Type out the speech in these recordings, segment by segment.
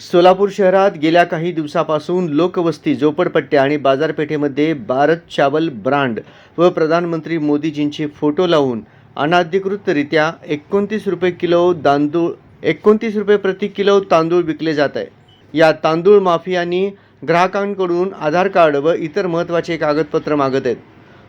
सोलापूर शहरात गेल्या काही दिवसापासून लोकवस्ती झोपडपट्ट्या आणि बाजारपेठेमध्ये भारत चावल ब्रांड व प्रधानमंत्री मोदीजींचे फोटो लावून अनाधिकृतरित्या एकोणतीस रुपये किलो तांदूळ एकोणतीस रुपये प्रति किलो तांदूळ विकले जात आहे. या तांदूळ माफियांनी ग्राहकांकडून आधार कार्ड व इतर महत्त्वाचे कागदपत्र मागत आहेत.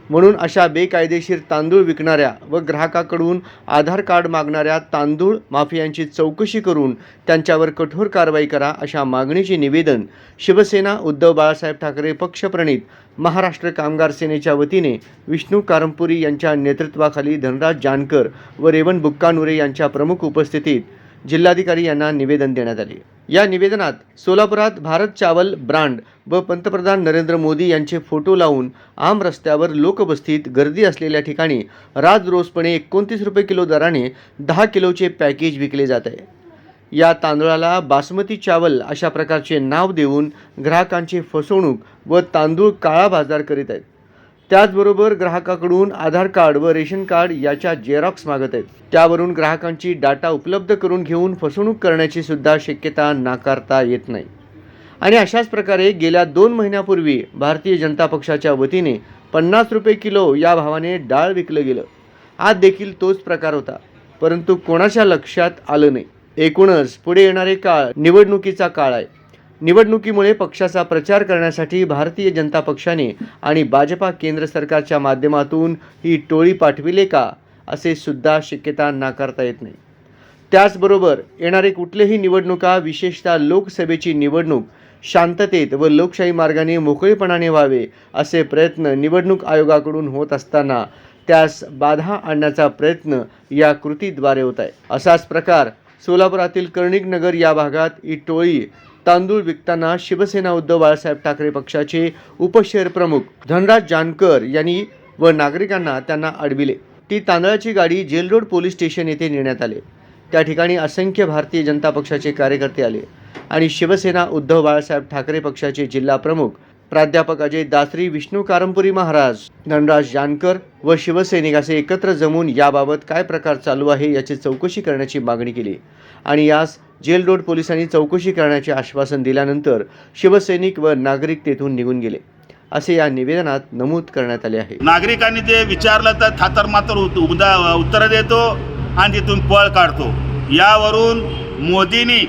म्हणून अशा बेकायदेशीर तांदूळ विकणाऱ्या व ग्राहकाकडून आधार कार्ड मागणाऱ्या तांदूळ माफियांची चौकशी करून त्यांच्यावर कठोर कारवाई करा अशा मागणीचे निवेदन शिवसेना उद्धव बाळासाहेब ठाकरे पक्षप्रणित महाराष्ट्र कामगार सेनेच्या वतीने विष्णू कारंपुरी यांच्या नेतृत्वाखाली धनराज जानकर व रेवण बुक्कानुरे यांच्या प्रमुख उपस्थितीत जिल्हाधिकारी यांना निवेदन देण्यात आले. या निवेदनात सोलापुरात भारत चावल ब्रांड व पंतप्रधान नरेंद्र मोदी यांचे फोटो लावून आम रस्त्यावर लोकवस्तीत गर्दी असलेल्या ठिकाणी राजरोसपणे एकोणतीस रुपये किलो दराने दहा किलोचे पॅकेज विकले जात आहे. या तांदळाला बासमती चावल अशा प्रकारचे नाव देऊन ग्राहकांची फसवणूक व तांदूळ काळा बाजार करीत आहेत. त्याचबरोबर ग्राहकाकडून आधार कार्ड व रेशन कार्ड याच्या जेरॉक्स मागत आहेत. त्यावरून ग्राहकांची डाटा उपलब्ध करून घेऊन फसवणूक करण्याची सुद्धा शक्यता नाकारता येत नाही. आणि अशाच प्रकारे गेल्या दोन महिन्यापूर्वी भारतीय जनता पक्षाच्या वतीने पन्नास रुपये किलो या भावाने डाळ विकलं गेलं. आज देखील तोच प्रकार होता. परंतु कोणाच्या लक्षात आलं नाही. एकूणच पुढे येणारे काळ निवडणुकीचा काळ आहे. निवडणुकीमुळे पक्षाचा प्रचार करण्यासाठी भारतीय जनता पक्षाने आणि भाजपा केंद्र सरकारच्या माध्यमातून ही टोळी पाठविले का असे सुद्धा शक्यता नाकारता येत नाही. त्याचबरोबर येणारे कुठलेही निवडणुका विशेषतः लोकसभेची निवडणूक शांततेत व लोकशाही मार्गाने मोकळेपणाने व्हावे असे प्रयत्न निवडणूक आयोगाकडून होत असताना त्यास बाधा आणण्याचा प्रयत्न या कृतीद्वारे होत आहे. असाच प्रकार सोलापुरातील कर्णिक नगर या भागात ही टोळी तांदूळ विकताना शिवसेना उद्धव बाळासाहेब ठाकरे पक्षाचे उपशहर प्रमुख धनराज जानकर यांनी व नागरिकांना त्यांना अडविले. ती तांदळाची गाडी जेल रोड पोलीस स्टेशन येथे नेण्यात आले. त्या ठिकाणी असंख्य भारतीय जनता पक्षाचे कार्यकर्ते आले आणि शिवसेना उद्धव बाळासाहेब ठाकरे पक्षाचे जिल्हा प्रमुख प्राध्यापक अजय दासरी विष्णू कारंपुरी महाराज धनराज जानकर व शिवसैनिक असे एकत्र जमून याबाबत काय प्रकार चालू आहे याची चौकशी करण्याची मागणी केली. आणि यास जेल रोड पोलिसांनी चौकशी करण्याचे आश्वासन दिल्यानंतर शिवसैनिक व नागरिक तेथून निघून गेले. असे या निवेदनात नमूद करण्यात आले आहे. नागरिकांनी जे विचारलं तर थातर मातर उदा उत्तरं देतो आणि तिथून पळ काढतो. यावरून मोदींनी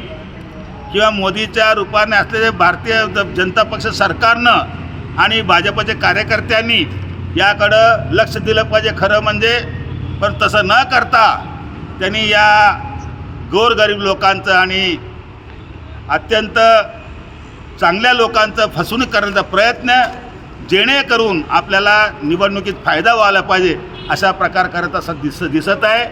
किंवा मोदीच्या रूपाने असलेले भारतीय जनता पक्ष सरकारनं आणि भाजपच्या कार्यकर्त्यांनी याकडं लक्ष दिलं पाहिजे खरं म्हणजे. पण तसं न करता त्यांनी या गोरगरीब लोकांचं आणि अत्यंत चांगल्या लोकांचं फसवणूक करण्याचा प्रयत्न जेणेकरून आपल्याला निवडणुकीत फायदा व्हायला पाहिजे अशा प्रकार करत असं दिस दिसत आहे.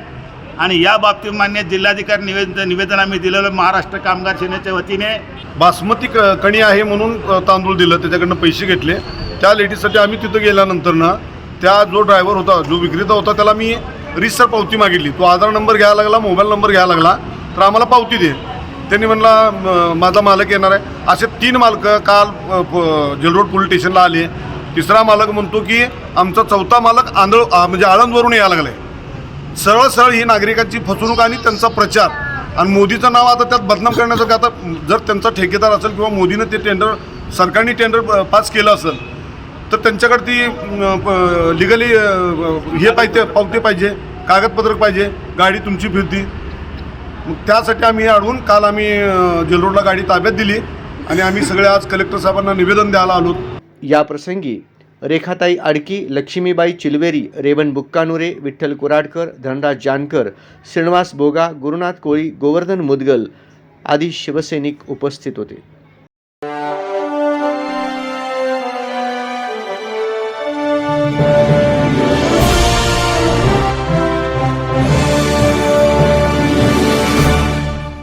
आणि या बाबतीत मान्य जिल्हाधिकारी निवेदन निवेदन आम्ही दिलेलं महाराष्ट्र कामगार सेनेच्या वतीने. बासमती क कणी आहे म्हणून तांदूळ दिलं त्याच्याकडनं पैसे घेतले. त्या लेडीजसाठी आम्ही तिथं गेल्यानंतर ना त्या जो ड्रायव्हर होता जो विक्रेता होता त्याला मी रिसर पावती मागितली. तो आधार नंबर घ्यायला लागला मोबाईल नंबर घ्यायला लागला तर आम्हाला पावती दे. त्यांनी म्हणला माझा मालक येणार आहे. असे तीन मालक काल अ, प- पोलीस स्टेशनला आले. तिसरा मालक म्हणतो की आमचा चौथा मालक आंधळ म्हणजे आळंदवरून यायला लागला आहे सरळ सरळ ही नागरिकांची फसवणूक आणि त्यांचा प्रचार. आणि मोदीचं नाव आता त्यात बदनाम करण्याचं आता जर त्यांचा ठेकेदार असेल किंवा मोदीनं ते टेंडर सरकारने टेंडर पास केलं असेल तर त्यांच्याकडे ती लिगली हे पाहिजे पावते पाहिजे कागदपत्र पाहिजे गाडी तुमची फिरती. मग त्यासाठी आम्ही अडवून काल आम्ही जेलरोडला गाडी ताब्यात दिली. आणि आम्ही सगळे आज कलेक्टर साहेबांना निवेदन द्यायला आलो. या प्रसंगी रेखाताई आडकी लक्ष्मीबाई चिलवेरी रेवण बुक्कानुरे विठ्ठल कुराडकर धनराज जानकर श्रीनिवास बोगा गुरुनाथ कोळी गोवर्धन मुदगल आदी शिवसैनिक उपस्थित होते.